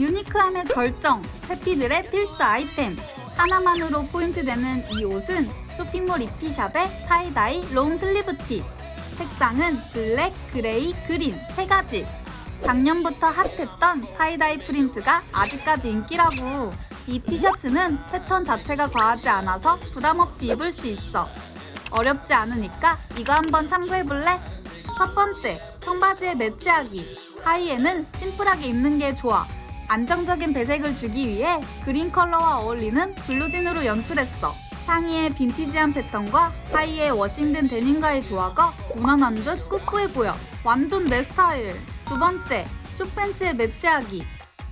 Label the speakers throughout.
Speaker 1: 유니크함의 절정, 해피들의 필수 아이템. 하나만으로 포인트 되는 이 옷은 쇼핑몰 이피샵의 타이다이 롱 슬리브티. 색상은 블랙, 그레이, 그린 세 가지. 작년부터 핫했던 타이다이 프린트가 아직까지 인기라고. 이 티셔츠는 패턴 자체가 과하지 않아서 부담 없이 입을 수 있어. 어렵지 않으니까 이거 한번 참고해볼래? 첫 번째, 청바지에 매치하기. 하의에는 심플하게 입는 게 좋아. 안정적인 배색을 주기 위해 그린 컬러와 어울리는 블루진으로 연출했어. 상의의 빈티지한 패턴과 하의의 워싱된 데님과의 조화가 무난한 듯 꿋꿋해 보여. 완전 내 스타일. 두 번째, 숏팬츠에 매치하기.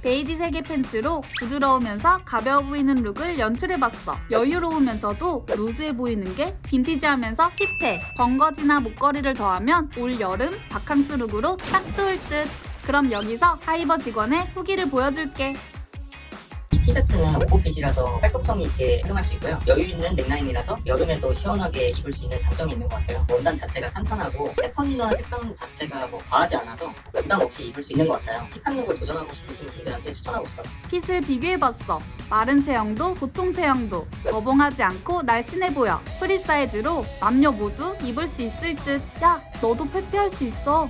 Speaker 1: 베이지색의 팬츠로 부드러우면서 가벼워 보이는 룩을 연출해봤어. 여유로우면서도 루즈해 보이는 게 빈티지하면서 힙해. 벙거지나 목걸이를 더하면 올 여름 바캉스 룩으로 딱 좋을 듯. 그럼 여기서 하이버 직원의 후기를 보여줄게.
Speaker 2: 이 티셔츠는 오버핏이라서 활동성이 있게 활용할 수 있고요. 여유 있는 넥라인이라서 여름에도 시원하게 입을 수 있는 장점이 있는 것 같아요. 원단 자체가 탄탄하고 패턴이나 색상 자체가 뭐 과하지 않아서 부담 없이 입을 수 있는 것 같아요. 힙한 룩을 도전하고 싶으신 분들한테 추천하고 싶어요.
Speaker 1: 핏을 비교해봤어. 마른 체형도 보통 체형도 거봉하지 않고 날씬해 보여. 프리 사이즈로 남녀 모두 입을 수 있을 듯. 야, 너도 페페할 수 있어.